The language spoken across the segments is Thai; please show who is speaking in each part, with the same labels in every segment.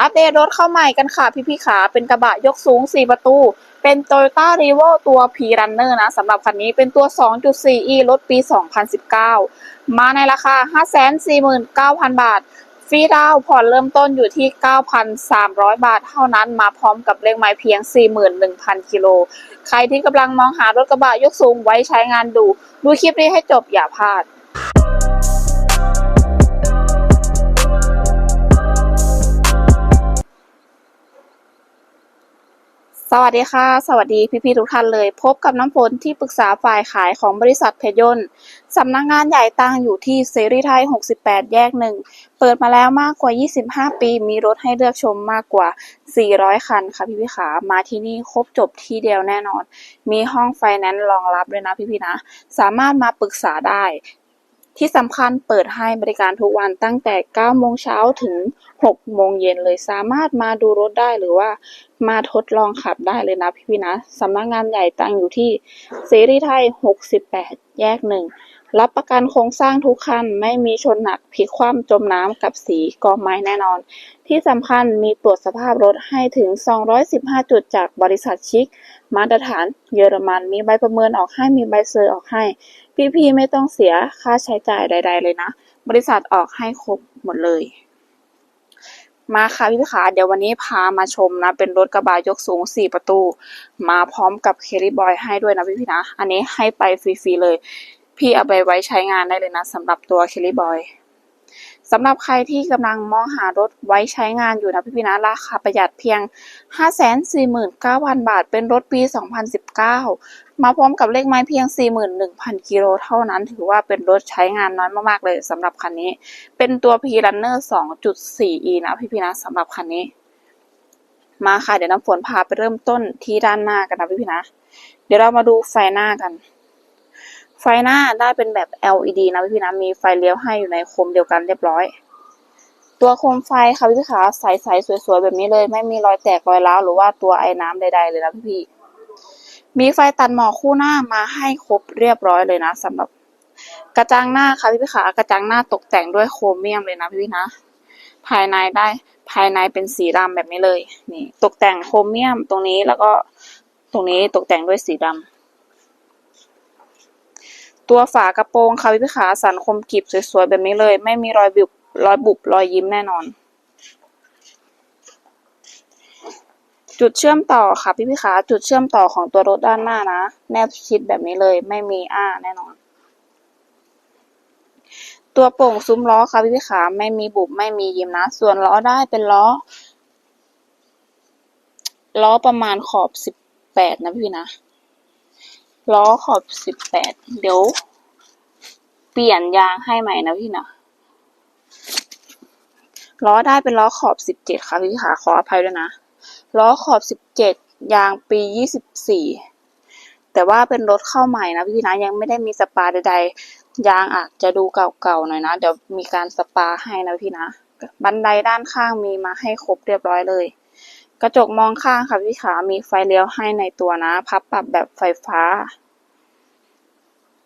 Speaker 1: อัปเดตรถเข้าใหม่กันค่ะพี่พี่ๆขาเป็นกระบะยกสูง 4 ประตู เป็น Toyota r e v o ตัว P-Runner นะสำหรับคันนี้เป็นตัว 2.4e รถปี 2019 มาในราคา 549,000 บาท ฟรีดาวผ่อนเริ่มต้นอยู่ที่ 9,300 บาทเท่านั้นมาพร้อมกับเลขไม้เพียง 41,000 กิโล ใครที่กำลังมองหารถกระบะยกสูงไว้ใช้งานดู ดูคลิปนี้ให้จบอย่าพลาด สวัสดีค่ะ สวัสดีพี่ๆทุกท่านเลย พบกับน้ำฝนที่ปรึกษาฝ่ายขายของบริษัทเพยนต์สำนักงานใหญ่ตั้งอยู่ที่เสรีไทย 68 แยกหนึ่ง เปิดมาแล้วมากกว่า 25 ปี มีรถให้เลือกชมมากกว่า 400 คันค่ะพี่ๆขา มาที่นี่ครบจบที่เดียวแน่นอน มีห้องไฟแนนซ์รองรับด้วยนะพี่ๆนะ สามารถมาปรึกษาได้ ที่สำคัญเปิดให้บริการทุกวันตั้งแต่ 9 โมงเช้าถึง 6 โมงเย็นเลยสามารถมาดูรถได้หรือว่ามาทดลองขับได้เลยนะพี่พี่นะสำนักงานใหญ่ตั้งอยู่ที่เสรีไทย 68 แยกหนึ่ง รับประกันโครงสร้างทุกคัน ไม่มีชนหนักพลิกคว่ำจมน้ำกับสีกองไม้แน่นอน ที่สำคัญมีตรวจสภาพรถให้ถึง 215 จุดจากบริษัทชิค มาตรฐานเยอรมันมีใบประเมินออกให้มีใบเซอร์ออกให้ พี่ๆไม่ต้องเสียค่าใช้จ่ายใด ๆ เลยนะ บริษัทออกให้ครบหมดเลย มาค่ะพี่ขาเดี๋ยววันนี้พามาชมนะ เป็นรถกระบะยกสูง 4 ประตู มาพร้อมกับเคลิบอยให้ด้วยนะพี่พี่นะ อันนี้ให้ไปฟรีๆเลย พี่เอาไปไว้ใช้งานได้เลยนะสำหรับตัวเคลิบอยสำหรับใครที่กำลังมองหารถไว้ใช้งานอยู่นะพี่พี่นะราคาประหยัดเพียง 549,000 บาท เป็นรถปี 2019 มาพร้อมกับเลขไม้เพียง 41,000 กิโลเท่านั้น ถือว่าเป็นรถใช้งานน้อยมาก ๆ เลยสำหรับคันนี้ เป็นตัว P-Runner 2.4e นะพี่พี่นะสำหรับคันนี้ มาค่ะ เดี๋ยวน้ำฝนพาไปเริ่มต้นที่ด้านหน้ากันนะพี่พี่นะ เดี๋ยวเรามาดูไฟหน้ากัน ไฟหน้าได้เป็นแบบ LED นะพี่พี่ๆนะมีไฟเลี้ยวให้อยู่ในโคมเดียวกันเรียบร้อย ตัวโคมไฟค่ะพี่ขาใสๆสวยๆแบบนี้เลย ไม่มีรอยแตกรอยร้าวหรือว่าตัวไอ้น้ำใดๆเลยนะพี่พี่มีไฟตัดหมอกคู่หน้ามาให้ครบเรียบร้อยเลยนะสำหรับกระจังหน้าค่ะพี่พี่ขากระจังหน้าตกแต่งด้วยโครเมียมเลยนะพี่พี่นะ ภายในได้ภายในเป็นสีดำแบบนี้เลย นี่ ตกแต่งโครเมียมตรงนี้แล้วก็ตรงนี้ตกแต่งด้วยสีดำ ตัวฝากระโปรงค่ะพี่พี่ขาสันคมกริบสวยๆแบบนี้เลย ไม่มีรอยบุบรอยบุบรอยยิ้มแน่นอน จุดเชื่อมต่อค่ะพี่พี่ขาจุดเชื่อมต่อของตัวรถด้านหน้านะ แนบชิดแบบนี้เลย ไม่มีอ้าแน่นอน ตัวโป่งซุ้มล้อค่ะพี่พี่ขาไม่มีบุบไม่มียิ้มนะ ส่วนล้อได้เป็นล้อ ล้อประมาณขอบสิบแปดนะพี่นะ ล้อขอบสิบแปดเดี๋ยว เปลี่ยนยางให้ใหม่นะพี่นะล้อได้เป็นล้อขอบสิบเจ็ดค่ะพี่ขาขออภัยด้วยนะ ล้อขอบสิบเจ็ดยางปียี่สิบสี่แต่ว่าเป็นรถเข้าใหม่นะพี่นะยังไม่ได้มีสปาใดๆ ยางอาจจะดูเก่าๆหน่อยนะ เดี๋ยวมีการสปาให้นะพี่นะ บันไดด้านข้างมีมาให้ครบเรียบร้อยเลย กระจกมองข้างค่ะพี่ขา มีไฟเลี้ยวให้ในตัวนะ พับปรับแบบไฟฟ้า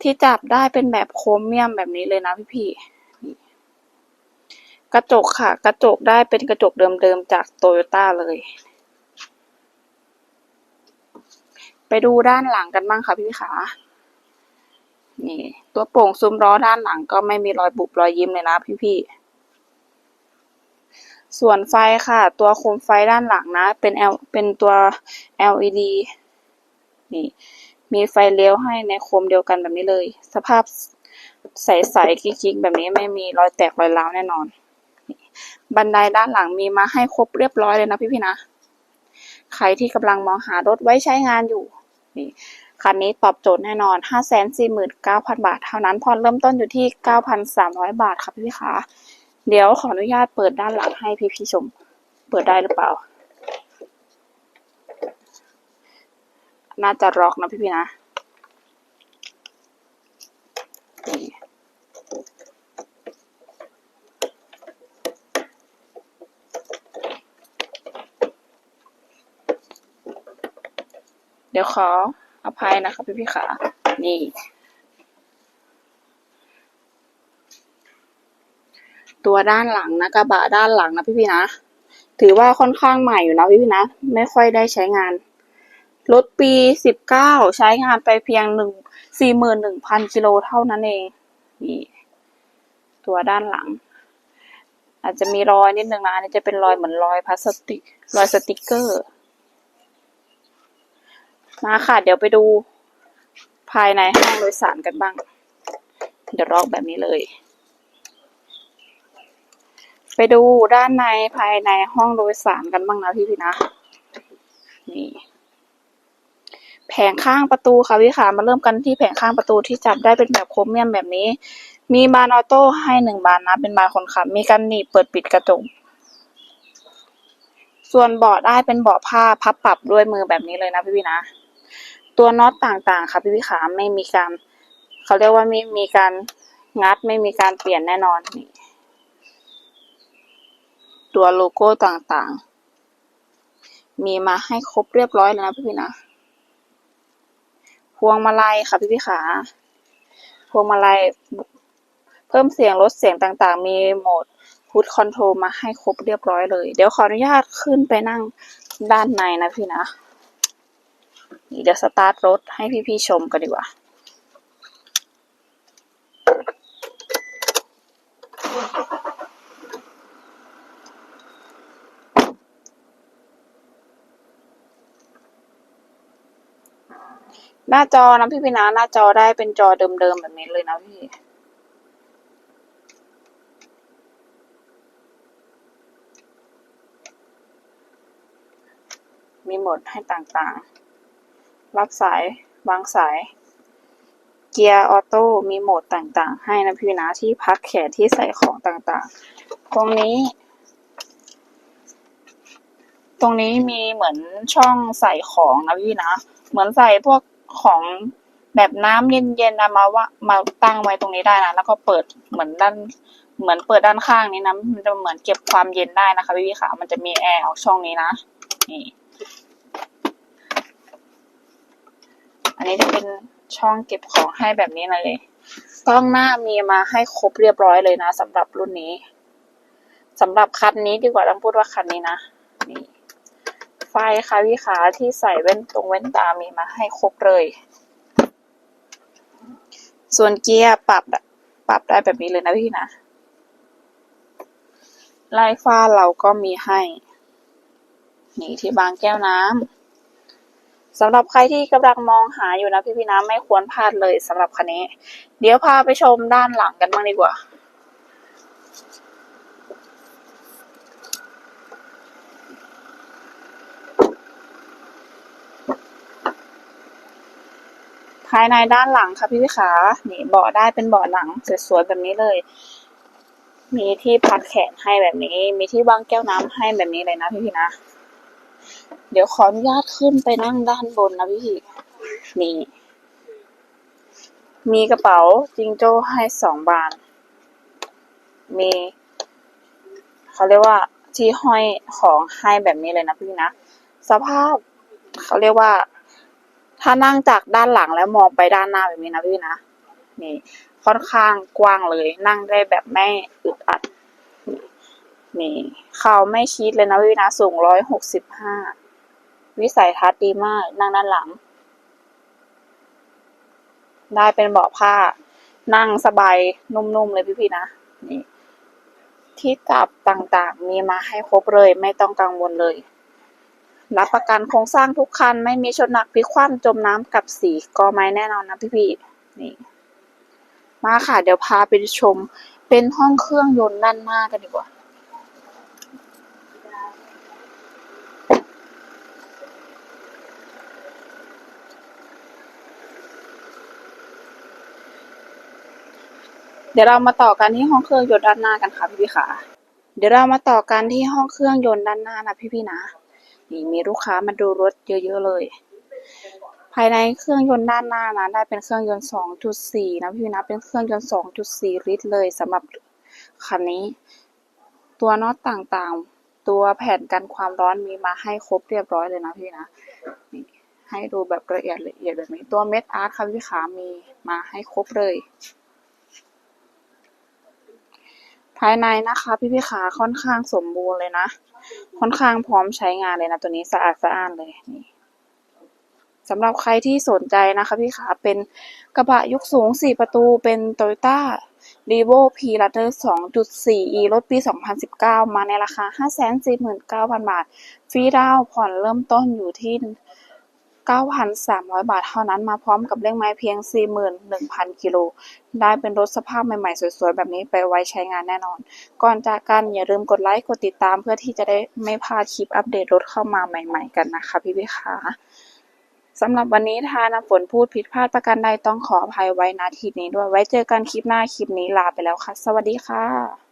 Speaker 1: ที่จับได้เป็นแบบโครเมียมแบบนี้เลยนะพี่พี่กระจกค่ะ กระจกได้เป็นกระจกเดิมๆจากโตโยต้าเลย ไปดูด้านหลังกันบ้างค่ะพี่ขา นี่ ตัวโป่งซุ้มล้อด้านหลังก็ไม่มีรอยบุบรอยยิ้มเลยนะพี่ๆ ส่วนไฟค่ะ ตัวโคมไฟด้านหลังนะ เป็น L เป็นตัว LED นี่ มีไฟเลี้ยวให้ในโคมเดียวกันแบบนี้เลย สภาพใสๆกิ๊กๆแบบนี้ไม่มีรอยแตกรอยร้าวแน่นอน บันไดด้านหลังมีมาให้ครบเรียบร้อยเลยนะพี่ๆนะ ใครที่กำลังมองหารถไว้ใช้งานอยู่ นี่คันนี้ตอบโจทย์แน่นอน 549,000 บาท เท่านั้นผ่อนเริ่มต้นอยู่ที่ 9,300 บาทค่ะพี่ๆคะ เดี๋ยวขออนุญาตเปิดด้านหลังให้พี่ๆชม เปิดได้หรือเปล่า น่าจะร็อกนะพี่ๆนะนี่เดี๋ยวขออภัยนะคะพี่พี่ขานี่ ตัวด้านหลังนะกระบะด้านหลังนะพี่พี่นะถือว่าค่อนข้างใหม่อยู่นะพี่พี่นะ ไม่ค่อยได้ใช้งานรถปีสิบเก้าใช้งานไปเพียงหนึ่งสี่หมื่นหนึ่งพันกิโลเท่านั้นเองนี่ตัวด้านหลัง อาจจะมีรอยนิดนึงนะอันนี้จะเป็นรอยเหมือนรอยพลาสติกรอยสติกเกอร์ มาค่ะ เดี๋ยวไปดูภายในห้องโดยสารกันบ้าง เดี๋ยวลอกแบบนี้เลย ไปดูด้านในภายในห้องโดยสารกันบ้างนะพี่พี่นะ นี่แผงข้างประตูค่ะพี่ขามาเริ่มกันที่แผงข้างประตูที่จับได้เป็นแบบโครเมียมแบบนี้ มีบานออโต้ให้หนึ่งบานนะ เป็นบานคนขับ มีการหนีบเปิดปิดกระจกส่วนเบาะได้เป็นเบาะผ้าพับปรับด้วยมือแบบนี้เลยนะพี่พี่นะ ตัวน็อตต่างๆ ค่ะพี่พี่ขาไม่มีการเขาเรียกว่าไม่มีการงัดไม่มีการเปลี่ยนแน่นอนนี่ ตัวโลโก้ต่างๆ มีมาให้ครบเรียบร้อยแล้วนะพี่พี่ๆนะ พวงมาลัยค่ะพี่พี่ขา พวงมาลัยเพิ่มเสียงลดเสียงต่างๆ มีโหมดพุทคอนโทรมาให้ครบเรียบร้อยเลย เดี๋ยวขออนุญาตขึ้นไปนั่งด้านในนะพี่นะนี่เดี๋ยวสตาร์ทรถให้พี่ๆชมกันดีกว่า หน้าจอนะพี่พี่นะหน้าจอได้เป็นจอเดิมๆแบบนี้เลยนะพี่มีโหมดให้ต่างๆ รับสาย วางสาย เกียร์ออโต้ มีโหมดต่างๆ ให้นะพี่นะที่พักแขนที่ใส่ของต่างๆ ตรงนี้ ตรงนี้มีเหมือนช่องใส่ของนะพี่นะ เหมือนใส่พวก ของแบบน้ำเย็นๆนะมาว่ามาตั้งไว้ตรงนี้ได้นะแล้วก็เปิดเหมือนด้านเหมือนเปิดด้านข้างนี้นะมันจะเหมือนเก็บความเย็นได้นะคะพี่ๆค่ะมันจะมีแอร์ออกช่องนี้นะนี่อันนี้จะเป็นช่องเก็บของให้แบบนี้เลยกล้องหน้ามีมาให้ครบเรียบร้อยเลยนะสำหรับรุ่นนี้สำหรับคันนี้ดีกว่าต้องพูดว่าคันนี้นะ ไฟค่ะพี่ขาที่ใส่แว่นตรงแว่นตามีมาให้ครบเลย ส่วนเกียร์ปรับปรับได้แบบนี้เลยนะพี่นะไล่ฟ้าเราก็มีให้ นี่ที่บางแก้วน้ำสำหรับใครที่กำลังมองหาอยู่นะพี่พี่ๆนะไม่ควรพลาดเลยสำหรับคันนี้ เดี๋ยวพาไปชมด้านหลังกันบ้างดีกว่า ภายในด้านหลังค่ะพี่พี่ขานี่เบาะได้เป็นเบาะหนังสวยๆแบบนี้เลย มีที่พักแขนให้แบบนี้ มีที่วางแก้วน้ำให้แบบนี้เลยนะพี่พี่ๆนะ เดี๋ยวขออนุญาตขึ้นไปนั่งด้านบนนะพี่พี่นี่ มีกระเป๋าจิงโจ้ให้สองบาน มีเขาเรียกว่าที่ห้อยของให้แบบนี้เลยนะพี่นะ สภาพเขาเรียกว่า ถ้านั่งจากด้านหลังแล้วมองไปด้านหน้าแบบนี้นะพี่นะ นี่ ค่อนข้างกว้างเลย นั่งได้แบบไม่อึดอัด นี่ เขาไม่ชิดเลยนะพี่นะสูงร้อยหกสิบห้า วิสัยทัศน์ดีมาก นั่งด้านหลัง ได้เป็นเบาะผ้า นั่งสบายนุ่มๆเลยพี่ๆนะ นี่ ที่จับต่างๆ มีมาให้ครบเลย ไม่ต้องกังวลเลย รับประกันโครงสร้างทุกคัน ไม่มีชนหนักพลิกคว่ำจมน้ำกับสีกอไม้แน่นอนนะพี่ๆนี่ มาค่ะ เดี๋ยวพาไปชม เป็นห้องเครื่องยนต์ด้านหน้ากันดีกว่าเดี๋ยวเรามาต่อกันที่ห้องเครื่องยนต์ด้านหน้ากันค่ะพี่พี่ค่ะ เดี๋ยวเรามาต่อกันที่ห้องเครื่องยนต์ด้านหน้านะพี่พี่นะ นี่มีลูกค้ามาดูรถเยอะ ๆ เลย ภายในเครื่องยนต์ด้านหน้านะได้เป็นเครื่องยนต์ 2.4 นะพี่นะ เป็นเครื่องยนต์ 2.4 ลิตรเลยสำหรับคันนี้ ตัวน็อตต่างๆ ตัวแผ่นกันความร้อนมีมาให้ครบเรียบร้อยเลยนะพี่นะนี่ให้ดูแบบละเอียดละเอียดแบบนี้ ตัวเม็ดอาร์ตค่ะพี่ขามีมาให้ครบเลยภายในนะคะ พี่พี่ขาค่อนข้างสมบูรณ์เลยนะ ค่อนข้างพร้อมใช้งานเลยนะตัวนี้สะอาดสะอ้านเลยนี่สำหรับใครที่สนใจนะคะพี่ขาเป็นกระบะยกสูง 4 ประตูเป็น Toyota r e v o P r a d e r 2.4e รถปี 2019 มาในราคา 549,000 บาท ฟรีดาวผ่อนเริ่มต้นอยู่ที่ 9,300บาทเท่านั้นมาพร้อมกับเลขไม้เพียง41,000กิโล ได้เป็นรถสภาพใหม่ๆ สวยๆ แบบนี้ไปไว้ใช้งานแน่นอน ก่อนจากกันอย่าลืมกดไลค์กดติดตามเพื่อที่จะได้ไม่พลาดคลิปอัปเดตรถเข้ามาใหม่ๆกันนะคะพี่พี่ขาสำหรับวันนี้ถ้าน้ำฝนพูดผิดพลาดประการใดต้องขออภัยไว้นาทีนี้ด้วยไว้เจอกันคลิปหน้าคลิปนี้ลาไปแล้วค่ะ สวัสดีค่ะ